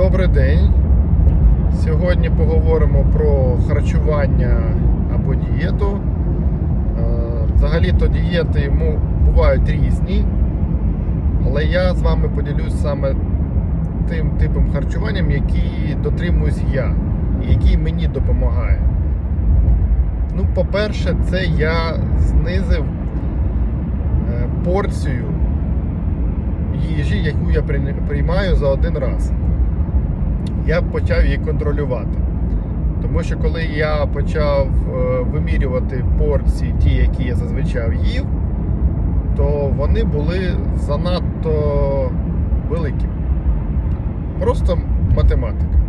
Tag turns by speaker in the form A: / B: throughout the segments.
A: Добрий день. Сьогодні поговоримо про харчування або дієту. Е, Взагалі-то дієти бувають різні, але я з вами поділюсь саме тим типом харчуванням, який дотримуюсь я і який мені допомагає. Ну, по-перше, це я знизив е, порцію їжі, яку я приймаю за один раз. Я почав її контролювати. Тому що коли я почав е, вимірювати порції, ті, які я зазвичай їв, то вони були занадто великими. Просто математика.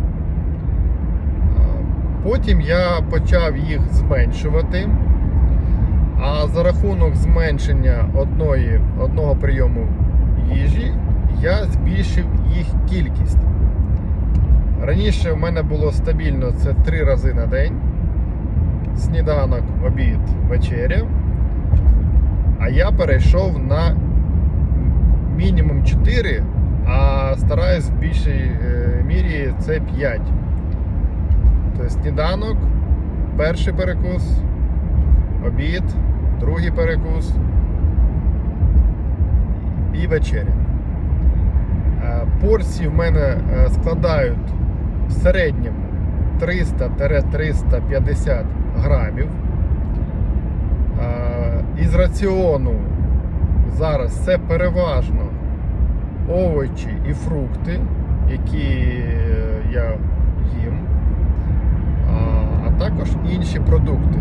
A: Потім я почав їх зменшувати. А за рахунок зменшення одної, одного прийому їжі я збільшив їх кількість. Раніше в мене було стабільно це три рази на день: сніданок, обід, вечеря. А я перейшов на мінімум 4, а стараюсь в більшій е, мірі це 5. Тобто сніданок, перший перекус, обід, другий перекус і вечеря. Е, Порції в мене е, складають в середньому 300-350 грамів. Із раціону зараз це переважно овочі і фрукти, які е, я їм, а, а також інші продукти.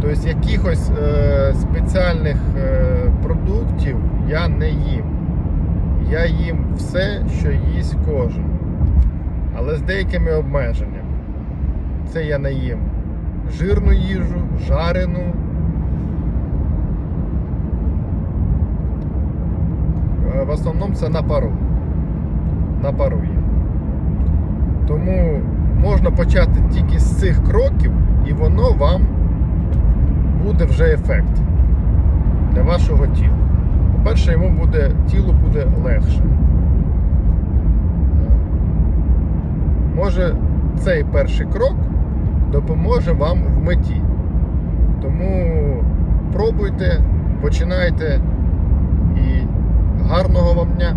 A: Тобто якихось е, спеціальних е, продуктів я не їм. Я їм все, що їсть кожен. Але з деякими обмеженнями. Це я не їм жирну їжу, жарену. Е, В основному це на пару. На пару їм. Тому можна почати тільки з цих кроків, і воно вам буде вже ефект для вашого тіла. По-перше, йому буде, тілу буде легше. Може, цей перший крок допоможе вам в меті. Тому пробуйте, починайте і гарного вам дня!